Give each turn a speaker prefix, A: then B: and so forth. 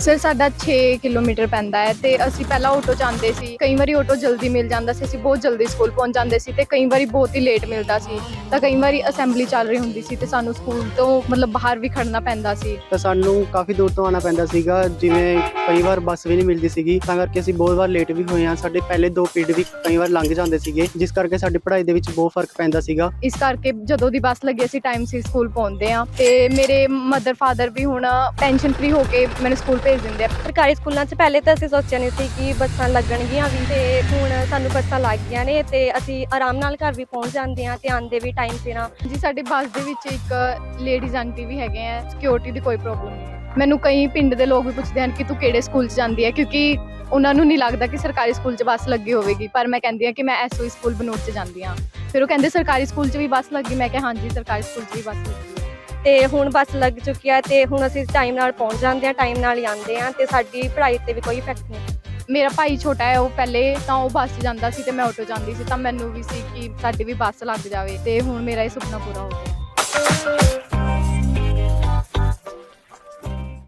A: Sir ਸਾਡਾ 6 kilometre ਪੈਂਦਾ ਹੈ ਤੇ ਅਸੀਂ ਪਹਿਲਾਂ ਆਟੋ ਆਉਂਦੇ ਸੀ। ਕਈ ਵਾਰੀ ਆਟੋ ਜਲਦੀ ਮਿਲ ਜਾਂਦਾ ਸੀ ਅਸੀਂ ਬਹੁਤ ਜਲਦੀ ਸਕੂਲ ਪਹੁੰਚ ਜਾਂਦੇ ਸੀ ਤੇ ਕਈ ਵਾਰੀ ਬਹੁਤ ਹੀ ਲੇਟ ਮਿਲਦਾ ਸੀ। ਤਾਂ ਕਈ ਵਾਰੀ ਅਸੈਂਬਲੀ ਚੱਲ ਰਹੀ ਹੁੰਦੀ ਸੀ ਤੇ ਸਾਨੂੰ ਸਕੂਲ ਤੋਂ ਮਤਲਬ ਬਾਹਰ ਵੀ ਖੜਨਾ ਪੈਂਦਾ ਸੀ।
B: ਤਾਂ ਸਾਨੂੰ ਕਾਫੀ ਦੂਰ ਤੋਂ ਆਉਣਾ ਪੈਂਦਾ ਸੀਗਾ ਜਿਵੇਂ ਕਈ ਵਾਰ ਬੱਸ ਵੀ ਨਹੀਂ ਮਿਲਦੀ ਸੀਗੀ। ਤਾਂ ਕਰਕੇ ਅਸੀਂ ਬਹੁਤ ਵਾਰ ਲੇਟ ਵੀ ਹੋਏ ਹਾਂ। ਸਾਡੇ ਪਹਿਲੇ ਦੋ ਪੀਰੀਅਡ ਵੀ ਕਈ ਵਾਰ ਲੰਘ ਜਾਂਦੇ ਸੀਗੇ ਜਿਸ ਕਰਕੇ ਸਾਡੀ ਪੜ੍ਹਾਈ ਦੇ ਵਿੱਚ ਬਹੁਤ ਫ਼ਰਕ ਪੈਂਦਾ ਸੀਗਾ।
A: ਇਸ ਕਰਕੇ ਜਦੋਂ ਦੀ ਬੱਸ ਲੱਗੀ ਅਸੀਂ ਟਾਈਮ ਸਿਰ ਸਕੂਲ ਪਹੁੰਚਦੇ ਆ ਤੇ ਮੇਰੇ ਮਦਰ ਫਾਦਰ ਵੀ ਹੁਣ ਟੈਨਸ਼ਨ ਫ੍ਰੀ ਹੋ ਕੇ ਮੈਨੂੰ ਸਕੂਲ ਭੇਜ ਦਿੰਦੇ ਆ।
C: ਸਰਕਾਰੀ ਸਕੂਲਾਂ 'ਚ ਪਹਿਲੇ ਤਾਂ ਅਸੀਂ ਸੋਚਿਆ ਨਹੀਂ ਸੀ ਕਿ ਬੱਸਾਂ ਲੱਗਣਗੀਆਂ ਵੀ ਤੇ ਹੁਣ ਸਾਨੂੰ ਬੱਸਾਂ ਲੱਗ ਗਈਆਂ ਨੇ ਤੇ ਅਸੀਂ ਆਰਾਮ ਨਾਲ ਘਰ ਵੀ ਪਹੁੰਚ ਜਾਂਦੇ ਹਾਂ ਤੇ ਆਂਦੇ ਵੀ ਟਾਈਮ ਸਿਰ
A: ਜੀ, ਸਾਡੀ ਬੱਸ ਦੇ ਵਿੱਚ ਇੱਕ ਲੇਡੀਜ਼ ਆਂਟੀ ਵੀ ਹੈਗੇ ਆ ਸਿਕਿਉਰਿਟੀ ਦੀ ਕੋਈ ਪ੍ਰੋਬਲਮ ਨਹੀਂ ਹੈ। ਮੈਨੂੰ ਕਈ ਪਿੰਡ ਦੇ ਲੋਕ ਵੀ ਪੁੱਛਦੇ ਹਨ ਕਿ ਤੂੰ ਕਿਹੜੇ ਸਕੂਲ 'ਚ ਜਾਂਦੀ ਹੈ, ਕਿਉਂਕਿ ਉਹਨਾਂ ਨੂੰ ਨਹੀਂ ਲੱਗਦਾ ਕਿ ਸਰਕਾਰੀ ਸਕੂਲ 'ਚ ਬੱਸ ਲੱਗੀ ਹੋਵੇਗੀ, ਪਰ ਮੈਂ ਕਹਿੰਦੀ ਹਾਂ ਕਿ ਮੈਂ ਐਸਓਈ ਸਕੂਲ ਬਨੂੜ 'ਚ ਜਾਂਦੀ ਹਾਂ। ਫਿਰ ਉਹ ਕਹਿੰਦੇ ਸਰਕਾਰੀ ਸਕੂਲ 'ਚ ਵੀ ਬੱਸ ਲੱਗੀ, ਮੈਂ ਕਿਹਾ ਹਾਂਜੀ, ਸਰਕਾਰੀ ਸਕੂਲ 'ਚ ਵੀ ਬੱਸ ਲੱਗੀ
C: ਤੇ ਹੁਣ ਬੱਸ ਲੱਗ ਚੁੱਕੀ ਹੈ ਤੇ ਹੁਣ ਅਸੀਂ ਟਾਈਮ ਨਾਲ ਪਹੁੰਚ ਜਾਂਦੇ ਹਾਂ ਟਾਈਮ ਨਾਲ ਹੀ ਆਉਂਦੇ ਹਾਂ ਤੇ ਸਾਡੀ ਪੜ੍ਹਾਈ ਤੇ ਵੀ ਕੋਈ ਇਫੈਕਟ ਨਹੀਂ।
A: ਮੇਰਾ ਭਾਈ ਛੋਟਾ ਹੈ, ਉਹ ਪਹਿਲੇ ਤਾਂ ਉਹ ਬੱਸ ਜਾਂਦਾ ਸੀ ਤੇ ਮੈਂ ਆਟੋ ਜਾਂਦੀ ਸੀ ਤਾਂ ਮੈਨੂੰ ਵੀ ਸੀ ਕਿ ਸਾਡੀ ਵੀ ਬੱਸ ਲੱਗ ਜਾਵੇ ਤੇ ਹੁਣ ਮੇਰਾ ਇਹ ਸੁਪਨਾ ਪੂਰਾ ਹੋ ਗਿਆ।